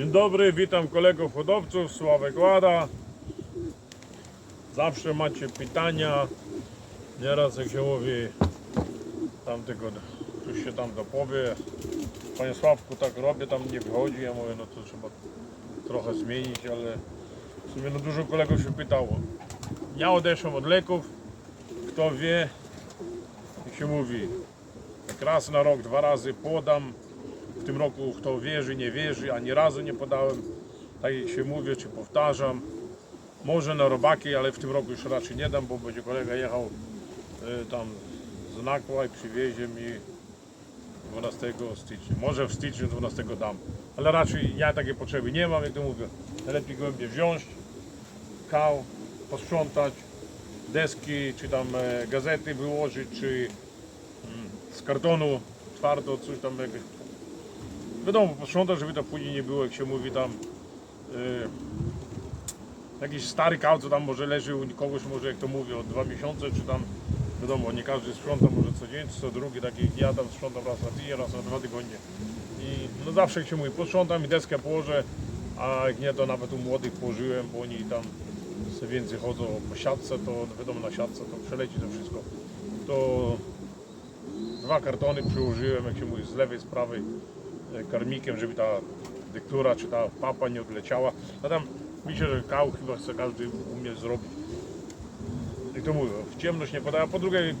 Dzień dobry, witam kolegów hodowców, Sławek Łada. Zawsze macie pytania. Nieraz jak się mówi, tam tylko ktoś się tam dopowie. Panie Sławku, tak robię, tam nie wychodzi. Ja mówię, no to trzeba trochę zmienić, ale w sumie no dużo kolegów się pytało. Ja odeszłem od leków. Kto wie, jak się mówi, jak raz na rok, dwa razy podam. W tym roku kto wierzy, nie wierzy, ani razu nie podałem. Tak jak się mówię, czy powtarzam. Może na robaki, ale w tym roku już raczej nie dam, bo będzie kolega jechał y, tam z Nakła i przywiezie mi 12 stycznia. Może w styczniu 12 dam. Ale raczej ja takiej potrzeby nie mam, jak to mówię. Lepiej głębiej wziąć, kał, posprzątać, deski, czy tam e, gazety wyłożyć, czy mm, z kartonu twardo coś tam jakieś wiadomo, posprzątać, żeby to później nie było, jak się mówi tam e, jakiś stary kał, co tam może leży u kogoś, może jak to mówię, od dwa miesiące, czy tam wiadomo, nie każdy sprząta, może co dzień, co drugi, tak jak ja tam sprzątam raz na tydzień, raz na dwa tygodnie. I no zawsze jak się mówi, posprzątam i deskę położę, a jak nie, to nawet u młodych położyłem, bo oni tam więcej chodzą po siatce, to wiadomo na siatce to przeleci to wszystko. To dwa kartony przyłożyłem, jak się mówi, z lewej, z prawej karmikiem, żeby ta dyktura czy ta papa nie odleciała. A tam myślę, że kał chyba chce każdy umie zrobić. Jak to mówię, w ciemność nie podaję. Po drugie,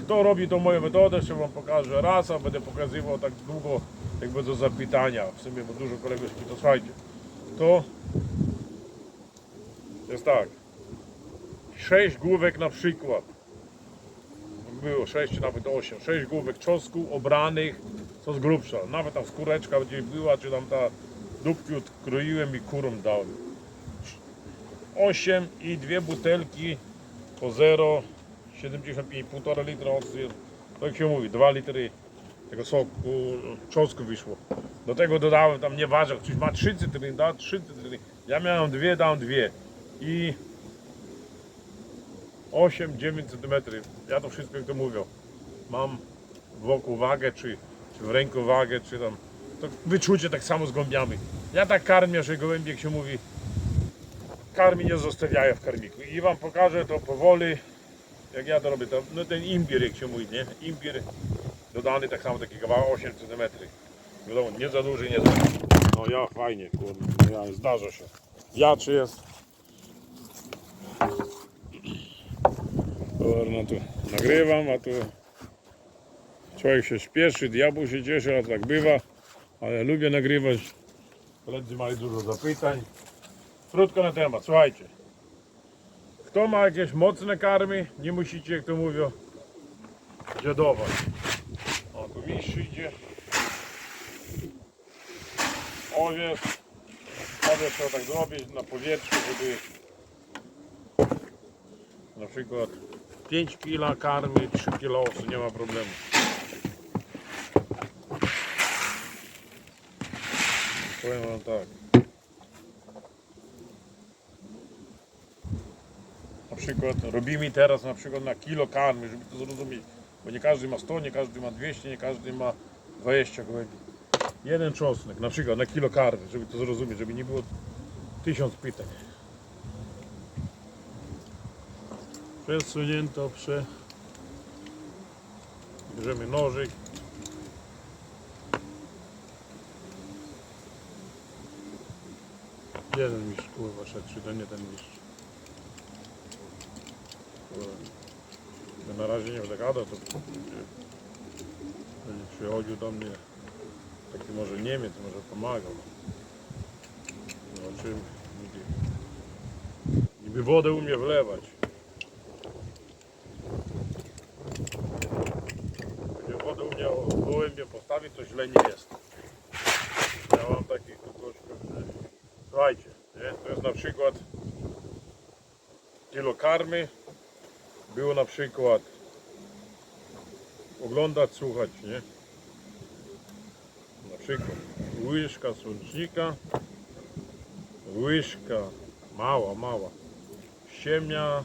kto robi tą moją metodę, jeszcze wam pokażę raz, a będę pokazywał tak długo, jak będą zapytania. W sumie, bo dużo kolegów pyta, słuchajcie, to jest tak. Sześć główek na przykład. Było sześć czy nawet osiem. Sześć główek czosnku obranych, co z grubsza. Nawet tam skóreczka gdzieś była, czy tam ta dupki odkroiłem i kurom dałem. Osiem i dwie butelki po 0,75, 1,5 litra octu. Tak się mówi, 2 litry tego soku, czosnku wyszło. Do tego dodałem tam nie ważę, ktoś ma 3 cytryny, da 3 cytryny. Ja miałem dwie, dałem dwie. I 8-9 cm. Ja to wszystko jak to mówią. Mam wokół wagę, czy, czy w ręku wagę, czy tam. To wyczucie tak samo z gołębiami. Ja tak karmię, że gołębie, jak się mówi, karmi nie zostawiają w karmiku. I wam pokażę to powoli, jak ja to robię. To, no ten imbir, jak się mówi, nie? Imbir dodany tak samo, taki kawałek 8 cm. Wiadomo, nie za duży, nie za No ja fajnie, kurde, no ja, zdarza się. Czy jest? Kurno tu nagrywam, a tu człowiek się śpieszy, diabeł się cieszy, a tak bywa. Ale lubię nagrywać. Koledzy mają dużo zapytań. Krótko na temat, słuchajcie. Kto ma jakieś mocne karmy, nie musicie, jak to mówią, dziadować. O, tu mistrz idzie. Owiec. Owiec trzeba tak zrobić na powietrzu, żeby na przykład 5 kg karmy, 3 kg owsu, nie ma problemu. Powiem wam tak. Na przykład robimy teraz na przykład na kilo karmy, żeby to zrozumieć. Bo nie każdy ma 100, nie każdy ma 200, nie każdy ma 20 gołębi. Jeden czosnek na przykład na kilo karmy, żeby to zrozumieć, żeby nie było tysiąc pytań. Przesunięto, prze... Bierzemy nożyk. Jeden mistrz, kurwa, szedł, czy to nie ten mistrz. Ja na razie nie będę gadał, to będzie, będzie przychodził do mnie taki może Niemiec, może pomagał. Zobaczymy. Niby, niby wodę umie wlewać. Będzie wodę umiał gołębie postawić, to źle nie jest. Ja mam takich kogośków, że... Słuchajcie, nie? to jest na przykład kilo karmy, było na przykład oglądać, słuchać, nie? Na przykład łyżka słonecznika, łyżka mała, mała siemia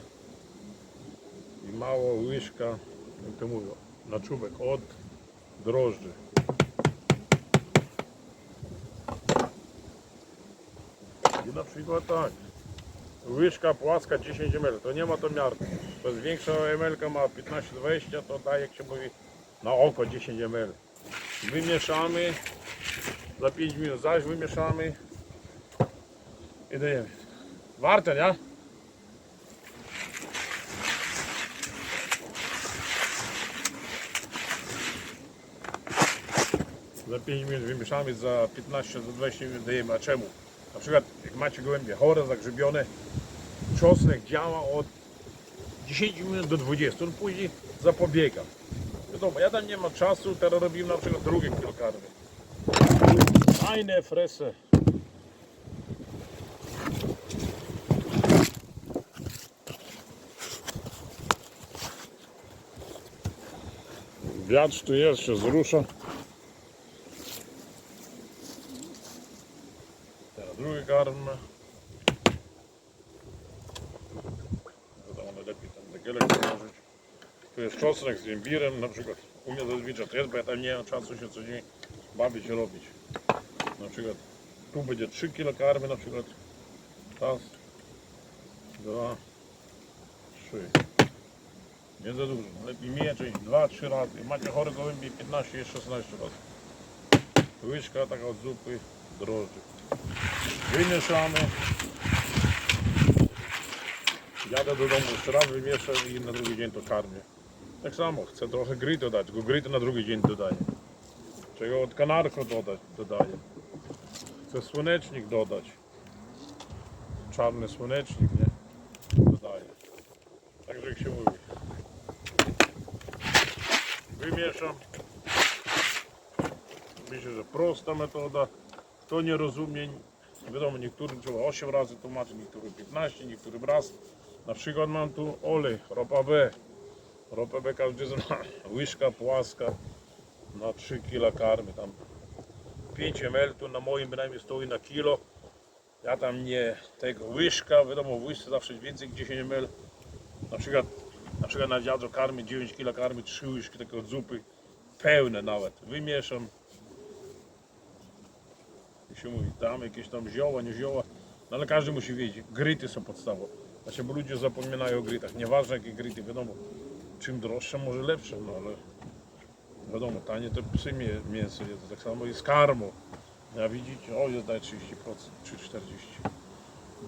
i mała łyżka, jak to mówią, na czubek od drożdży. Przykład tak. Łyżka płaska 10 ml, to nie ma to miar. To jest większa ml ma 15-20, to daje jak się mówi na oko 10 ml. Wymieszamy, za 5 minut zaś wymieszamy i dajemy. Warte, nie? Za 5 minut wymieszamy, za 15, za 20 minut dajemy. A czemu? Na przykład macie gołębie chore, zagrzybione, czosnek działa od 10 minut do 20, on później zapobiega. Wiadomo, ja tam nie mam czasu, teraz robimy na przykład drugie kilokarmy. Fajne fresy. Wiatr tu jest, się zrusza. Teraz drugi karm. Wiadomo, degielek położyć. Tu jest czosnek z imbirem, na przykład u mnie zazwyczaj to jest, bo ja tam nie mam czasu się co dzień bawić, robić. Na przykład tu będzie 3 kg karmy, na przykład raz, dwa, trzy. Nie za dużo, lepiej mieć 2-3 razy. Macie chore gołębie 15 16 razy. Łyżka taka od zupy drożdży. Wymieszamy. Jadę do domu jeszcze raz i na drugi dzień to karmię. Tak samo, chcę trochę gry dodać, tylko gry to na drugi dzień dodaję. Czego od kanarko dodać, dodaję. Chcę słonecznik dodać. Czarny słonecznik, nie? Dodaję. Także jak się mówi. Wymieszam. Myślę, że prosta metoda. Kto nie rozumie, wiadomo, niektórym trzeba 8 razy tłumaczyć, niektórym 15, niektórym raz. Na przykład mam tu olej, ropa B. Ropę B każdy zna. Łyżka płaska na 3 kg karmy. Tam 5 ml tu na moim bynajmniej stoi na kilo. Ja tam nie tego łyżka, wiadomo w łyżce zawsze więcej niż 10 ml. Na przykład, na przykład na karmy 9 kg karmy, 3 łyżki takie od zupy. Pełne nawet. Wymieszam. Jak się mówi, tam jakieś tam zioła, nie zioła. No ale każdy musi wiedzieć, gryty są podstawą. Znaczy, bo ludzie zapominają o grytach. Nieważne jakie gryty, wiadomo. Czym droższe, może lepsze, no ale wiadomo, tanie to psy mię- mięso jest. Tak samo z karmą. Ja widzicie, o jest daje 30%, czy 40%.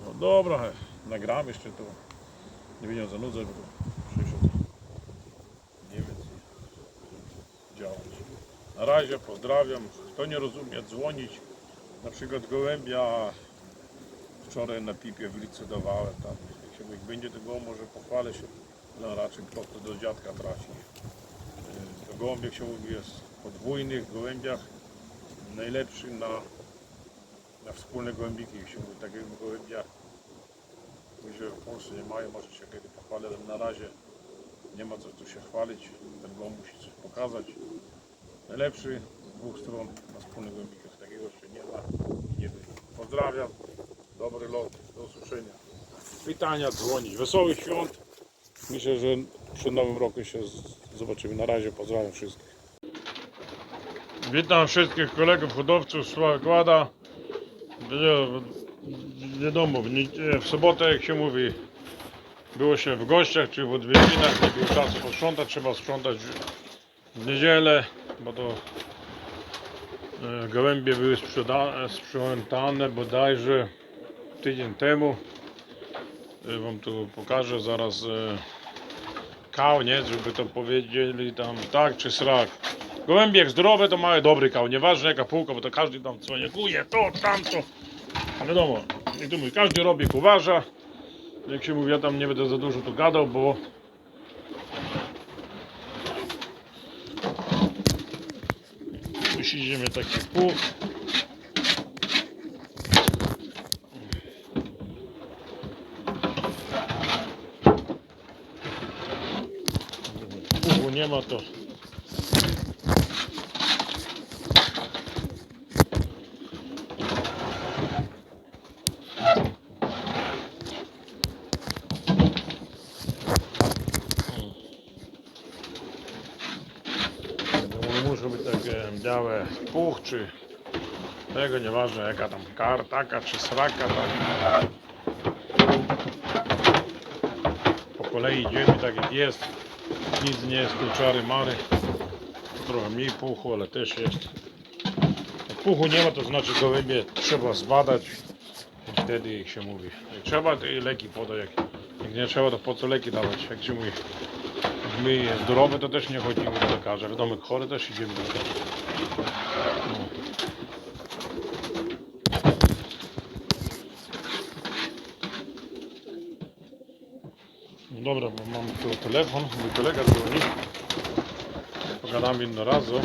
No dobra, nagram jeszcze to. Nie będę zanudzać, bo przyszedł Niemiec i działać. Na razie pozdrawiam. Kto nie rozumie, dzwonić. Na przykład gołębia wczoraj na pipie w licytowałem tam. Jak będzie tego może pochwalę się. No raczej prosto do dziadka trafi. Yy, To gołąb jak się mówi jest podwójnych gołębiach najlepszy na, na wspólne gołębiki. Jak się mówi takiego gołębia że w Polsce nie mają, może się kiedy pochwalę, ale na razie nie ma co tu się chwalić. Ten gołąb musi coś pokazać. Najlepszy z dwóch stron na wspólnych gołębikach. Takiego jeszcze nie ma i nie będzie. Pozdrawiam. Dobry lot. Do usłyszenia. Pytania, dzwonić. Wesołych świąt. Myślę, że przed Nowym Rokiem się zobaczymy. Na razie pozdrawiam wszystkich. Witam wszystkich kolegów hodowców z Kłada. Wiadomo, w, w sobotę jak się mówi było się w gościach czy w odwiedzinach, nie było posprzątać, trzeba sprzątać w- niedzielę, bo to e, gołębie były sprzeda- sprzątane bodajże tydzień temu. Wam tu pokażę zaraz e, kał, nie? Żeby to powiedzieli tam tak czy srak. Gołębie jak zdrowe to mają dobry kał, nieważne jaka półka, bo to każdy tam cwaniakuje, to, tamto. A wiadomo, jak to mówi, każdy robi uważa. Jak się mówi, ja tam nie będę za dużo tu gadał, bo Musimy taki pół. Puchu nie ma to. No, być takie białe puch czy Tego nieważne jaka tam kar, taka czy sraka, tak. Po kolei idziemy tak jak jest. Nic nie jest tu czary mary. Trochę mniej puchu, ale też jest. Jak puchu nie ma, to znaczy gołębie trzeba zbadać. I wtedy jak się mówi. Jak trzeba, to i leki podać. Jak, jak nie trzeba, to po co leki dawać? Jak się mówi. Jak my zdrowe, to też nie chodzimy do lekarza. Wiadomo, jak chore też idziemy do lekarza. Dobra, bo mam tu telefon, mój kolega dzwoni. Pogadamy jedno razu.